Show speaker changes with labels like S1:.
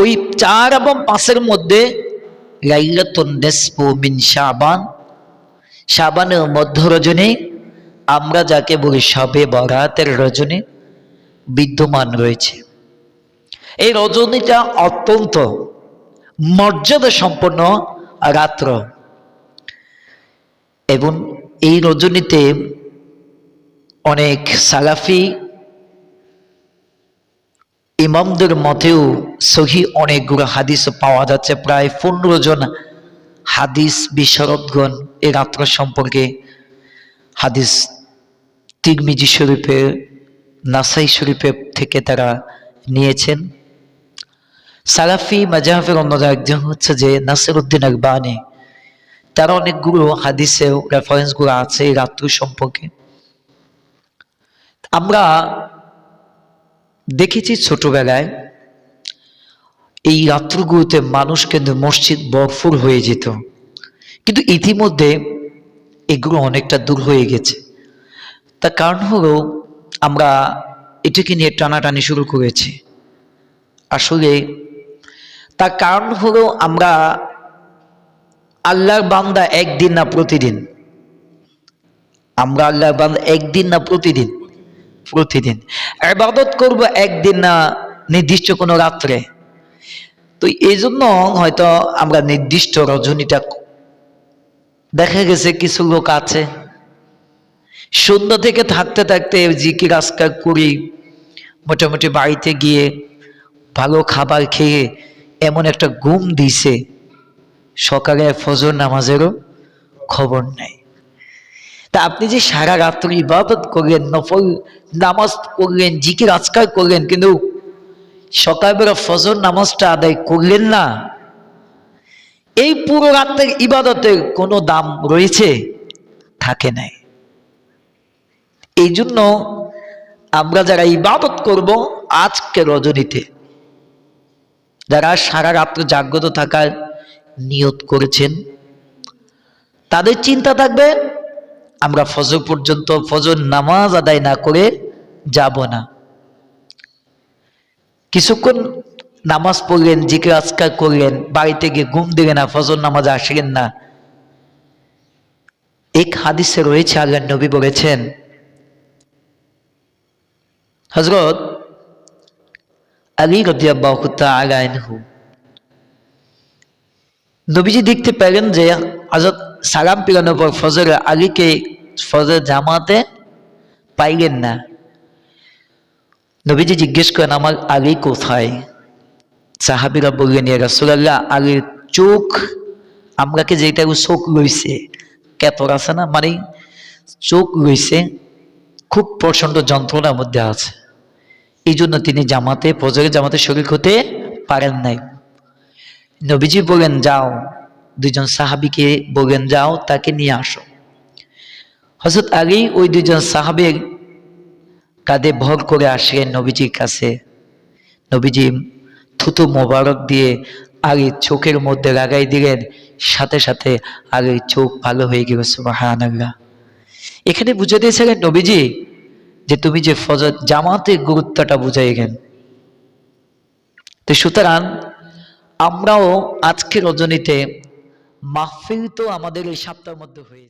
S1: ওই চার এবং পাঁচের মধ্যে শাবান। শাবানের মধ্য রজনী, আমরা যাকে বলি সবে বরাতের রজনী, বিদ্যমান রয়েছে। এই রজনীটা অত্যন্ত মর্যাদা সম্পন্ন রাত্র। এবং এই রজনীতে অনেক সালাফি ইমামদের মতেও সহি অনেকগুলো হাদিস পাওয়া যাচ্ছে। প্রায় পনেরো জন হাদিস বিশরদগণ এ রাত্র সম্পর্কে হাদিস তিরমিজি শরীফের নাসাই শরীফের থেকে তারা নিয়েছেন। সালাফি মাজাহের অন্যরা একজন হচ্ছে যে নাসির উদ্দিন আকবানি তারা অনেকগুলো হাদিসেও রেফারেন্সগুলো আছে এই রাত্র সম্পর্কে। আমরা দেখেছি ছোটবেলায় এই রাত্রগুলোতে মানুষ কিন্তু মসজিদ বরফুর হয়ে যেত। কিন্তু ইতিমধ্যে এগুলো অনেকটা দূর হয়ে গেছে। তার কারণ হলো আমরা এটাকে নিয়ে টানাটানি শুরু করেছি। আসলে তার কারণ হলো আমরা আল্লাহর বান্দা একদিন না প্রতিদিন। আমরা আল্লাহর বান্দা একদিন না প্রতিদিন। প্রতিদিন। আবাদত করব একদিন না, নির্দিষ্ট কোনো রাত্রে। তো এই জন্য হয়তো আমরা নির্দিষ্ট রজনীটা দেখা গেছে, কিছু লোক আছে। সন্ধ্যা থেকে থাকতে থাকতে জিকির আজকার করি, মোটামুটি বাড়িতে গিয়ে ভালো খাবার খেয়ে এমন একটা ঘুম দিছে, সকালে ফজর নামাজেরও খবর নাই। তা আপনি যে সারা রাত্রি ইবাদত করলেন নফল নামাজ করলেন জিকির আজকার করলেন কিন্তু সকালবেলা ফজর নামাজটা আদায় করলেন না, এই পুরো রাত্রের ইবাদতের কোনো দাম রয়েছে? থাকে নাই। এই জন্য আমরা যারা ইবাদত করব আজকে রজনীতে যারা সারা রাত্র জাগ্রত থাকার নিয়ত করেছেন, তাদের চিন্তা থাকবে আমরা ফজর পর্যন্ত ফজর নামাজ আদায় না করে যাব না। কিছুক্ষণ নামাজ পড়লেন, জিকির আজকার করলেন, বাড়িতে গিয়ে ঘুম দিলেন না, ফজর নামাজ আসলেন না। এক হাদিসে রয়েছে আল্লাহ নবী বলেছেন হজরত আলী রদিয়াল্লাহু তাআলা আনহু। নবীজি দেখতে পেলেন যে হজরত সালাম পিলানোর পর ফজরে আলীকে ফজর জামাতে পাইলেন না। নবীজি জিজ্ঞেস করেন, আমার আলী কোথায়? সাহাবিরা বললেন, ইয়া রাসূলুল্লাহ আলীর চোখ আমরাকে যেটা চোখ লইছে কেতর আছে না মানে চোখ লইছে খুব প্রচণ্ড যন্ত্রণার মধ্যে আছে। এই জন্য তিনি জামাতে, ফজরের জামাতে শরীর হতে পারেন নাই। নবীজি বলেন যাও। দুজন সাহাবিকে বলেন যাও, তাকে নিয়ে আসো। হজরত আলী ওই দুজন সাহাবের কাঁধে ভর করে আসলেন নবীজির কাছে। নবীজি থুতু মোবারক দিয়ে আগে চোখের মধ্যে লাগাই দিলেন, সাথে সাথে আগে চোখ ভালো হয়ে গেল সুবাহান এখানে বুঝে দিয়েছিলেন নবীজি যে তুমি যে ফজর জামাতের গুরুত্বটা বুঝাই গেন তো সুতরাং আমরাও আজকের রজনীতে মাহফিল তো আমাদের এই সপ্তাহের মধ্যে হয়েছে।